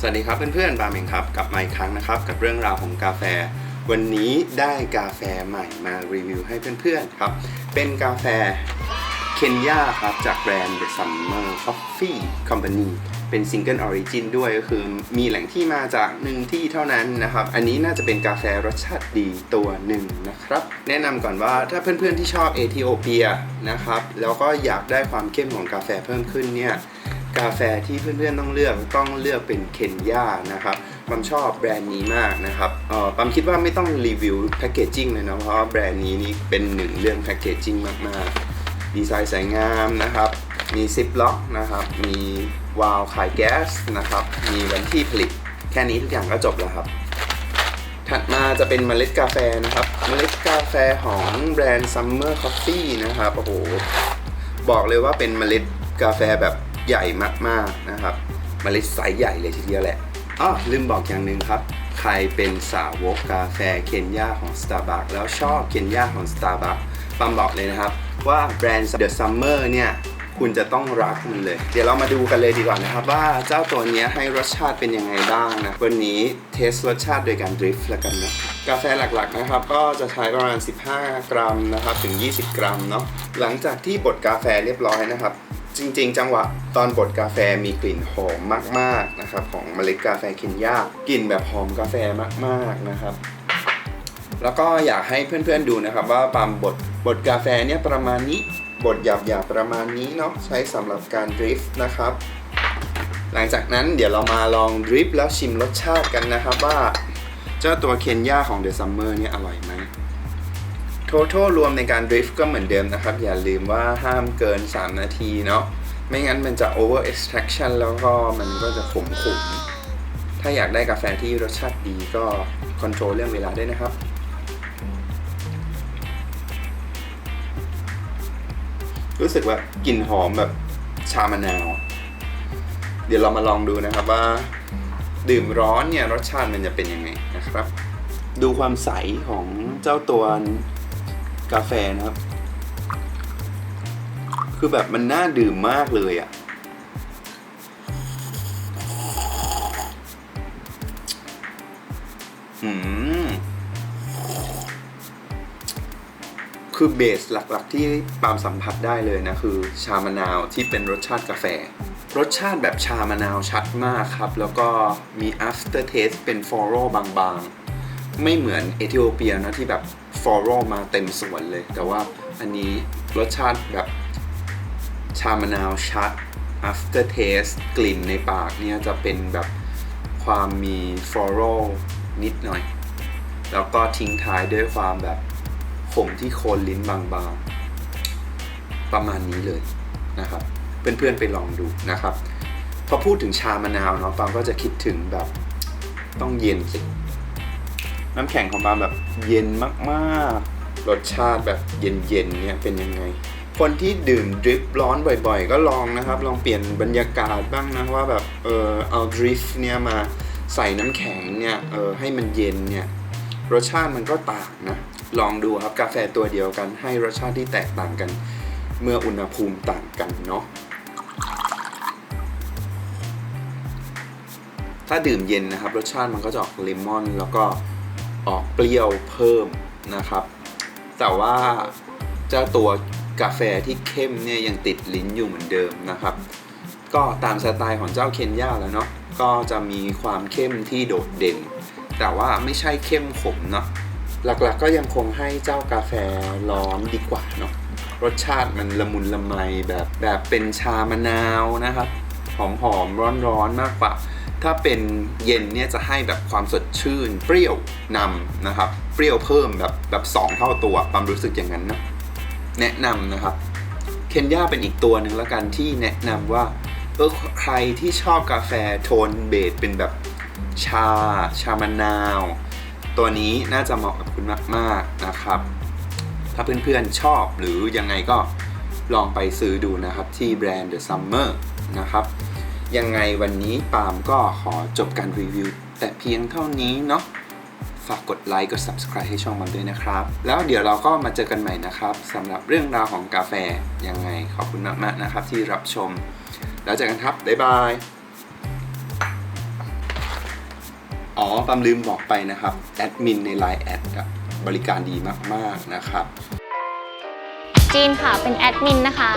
สวัสดีครับเพื่อนๆบาเมงครับกลับมาอีกครั้งนะครับ กับเรื่องราวของกาแฟ วันนี้ได้กาแฟใหม่มารีวิวให้เพื่อนๆครับ เป็นกาแฟเคนยาครับ จากแบรนด์ The Summer Coffee Company เป็นซิงเกิลออริจินด้วยก็คือมีแหล่งที่มาจากหนึ่งที่เท่านั้นนะครับ อันนี้น่าจะเป็นกาแฟรสชาติดีตัวหนึ่งนะครับ แนะนำก่อนว่าถ้าเพื่อนๆที่ชอบเอธิโอเปียนะครับ แล้วก็อยากได้ความเข้มของกาแฟเพิ่มขึ้นเนี่ย กาแฟที่เพื่อนๆต้องเลือกต้องเลือกเป็นเคนยานะครับปั๊มชอบแบรนด์นี้มากนะครับเอ่อปั๊มคิดว่าไม่ต้องรีวิวแพคเกจจิ้งเลยนะเพราะว่าแบรนด์นี้นี่เป็นหนึ่งเรื่องแพคเกจจิ้งมากๆ ดีไซน์สวยงามนะครับ มีซิปล็อกนะครับ มีวาล์วขายแก๊สนะครับ มีวันที่ผลิต แค่นี้ทุกอย่างก็จบแล้วครับ ถัดมาจะเป็นเมล็ดกาแฟนะครับ เมล็ดกาแฟของแบรนด์ Summer Coffee นะครับ โอ้โห บอกเลยว่าเป็นเมล็ดกาแฟแบบ ใหญ่มากๆนะครับเมล็ดไซส์ใหญ่เลยทีเดียวแหละอ้อลืมบอกอย่างหนึ่งครับ ใครเป็นสาวกกาแฟเคนยาของ Starbucks แล้วชอบเคนยาของ Starbucks ปั๊มบอกเลยนะครับ ว่าแบรนด์ The Summer เนี่ยคุณจะต้องรักมันเลย เดี๋ยวเรามาดูกันเลยดีกว่านะครับ ว่าเจ้าตัวนี้ให้รสชาติเป็นยังไงบ้างนะ วันนี้เทสรสชาติโดยการดริฟต์แล้วกันนะ กาแฟหลักๆนะครับ ก็จะใช้ประมาณ 15 กรัมนะครับ ถึง 20 กรัมเนาะ หลังจากที่บดกาแฟเรียบร้อยนะครับ จริง ๆ จังหวะตอนบดกาแฟมีกลิ่นหอมมากๆนะครับของเมล็ดกาแฟเคนยากลิ่นแบบหอมกาแฟมากๆนะครับ แล้วก็อยากให้เพื่อนๆดูนะครับว่าปามบดบดกาแฟเนี่ยประมาณนี้บดหยาบๆประมาณนี้เนาะใช้สำหรับการดริฟต์นะครับ หลังจากนั้นเดี๋ยวเรามาลองดริฟต์แล้วชิมรสชาติกันนะครับว่า เจ้าตัวเคนยาของ The Summer เนี่ยอร่อยไหม Total รวมในการดริฟต์ก็เหมือนเดิมนะครับ อย่าลืมว่าห้ามเกิน 3 นาทีเนาะไม่งั้นมันจะ over extraction แล้วก็มันก็จะขมขมๆถ้าอยากได้กาแฟที่รสชาติดีก็คอนโทรลเรื่องเวลาด้วยนะครับ รู้สึกว่ากลิ่นหอมแบบชามะนาว เดี๋ยวเรามาลองดูนะครับว่า ดื่มร้อนเนี่ยรสชาติมันจะเป็นยังไงนะครับ ดูความใสของเจ้าตัว กาแฟนะครับ คือแบบมันน่าดื่มมากเลยอะ่ะ อืม คือเบสหลักๆที่ปาล์มสัมผัสได้เลยนะ คือชามะนาวที่เป็นรสชาติกาแฟ รสชาติแบบชามะนาวชัดมากครับ แล้วก็มี after taste เป็นฟลอโรบางๆ ไม่เหมือนเอธิโอเปียนะที่แบบฟลอโรมาเต็มสวนเลย แต่ว่าอันนี้รสชาติแบบชามะนาวชัด after taste กลิ่นในปากเนี่ยจะเป็นแบบความมีฟลอโรนิดหน่อย แล้วก็ทิ้งท้ายด้วยความแบบขมที่โคนลิ้นบางๆ ประมาณนี้เลยนะครับ เพื่อนๆไปลองดูนะครับ พอพูดถึงชามะนาวเนาะปามก็จะคิดถึงแบบต้องเย็นสิ น้ำแข็งของปามแบบเย็นมากๆ รสชาติแบบเย็นๆเนี่ยเป็นยังไง คนที่ดื่มดริฟร้อนบ่อยๆ ก็ลองนะครับ ลองเปลี่ยนบรรยากาศบ้างนะว่าแบบเออเอาดริฟเนี่ยมาใส่น้ำแข็งเนี่ยเออให้มันเย็นเนี่ยรสชาติมันก็ต่างนะลองดูครับกาแฟตัวเดียวกัน ให้รสชาติที่แตกต่างกัน เมื่ออุณหภูมิต่างกันเนาะถ้าดื่มเย็นนะครับ รสชาติมันก็จะออกเลมอน แล้วก็ ออกเปรี้ยวเพิ่มนะครับ แต่ว่าเจ้าตัวกาแฟที่เข้มเนี่ยยังติดลิ้นอยู่เหมือนเดิมนะครับ ก็ตามสไตล์ของเจ้าเคนยาแล้วเนาะก็จะมีความเข้มที่โดดเด่น แต่ว่าไม่ใช่เข้มขมเนาะหลักๆก็ยังคงให้เจ้ากาแฟร้อนดีกว่าเนาะรสชาติมันละมุนละไมแบบแบบเป็นชามะนาวนะครับ หอมหอมร้อนร้อนๆมากกว่า ถ้าเป็นเย็นเนี่ยจะให้แบบความสดชื่น เปรี้ยวนำนะครับ เปรี้ยวเพิ่มแบบแบบสองเท่าตัวความรู้สึกอย่างนั้นนะแนะนำนะครับเคนยาเป็นอีกตัวหนึ่งแล้วกันที่แนะนำว่าเออใครที่ชอบกาแฟโทนเบสเป็นแบบชา ชามะนาว ตัวนี้น่าจะเหมาะกับคุณมาก ๆ นะครับ ถ้าเพื่อนๆชอบหรือยังไงก็ลองไปซื้อดูนะครับที่แบรนด์ The Summer นะครับ ยังไงวันนี้ปาล์มก็ขอจบการรีวิว แต่เพียงเท่านี้เนาะฝากกดไลค์กด subscribe ให้ช่องมันด้วยนะครับ แล้วเดี๋ยวเราก็มาเจอกันใหม่นะครับสำหรับเรื่องราวของกาแฟยังไงขอบคุณมากๆนะครับที่รับชม แล้วเจอกันครับ บ๊ายบาย อ๋อปามลืมบอกไปนะครับ แอดมินใน Line แอดบริการดีมาก ๆ นะครับ จีนค่ะเป็นแอดมินนะคะ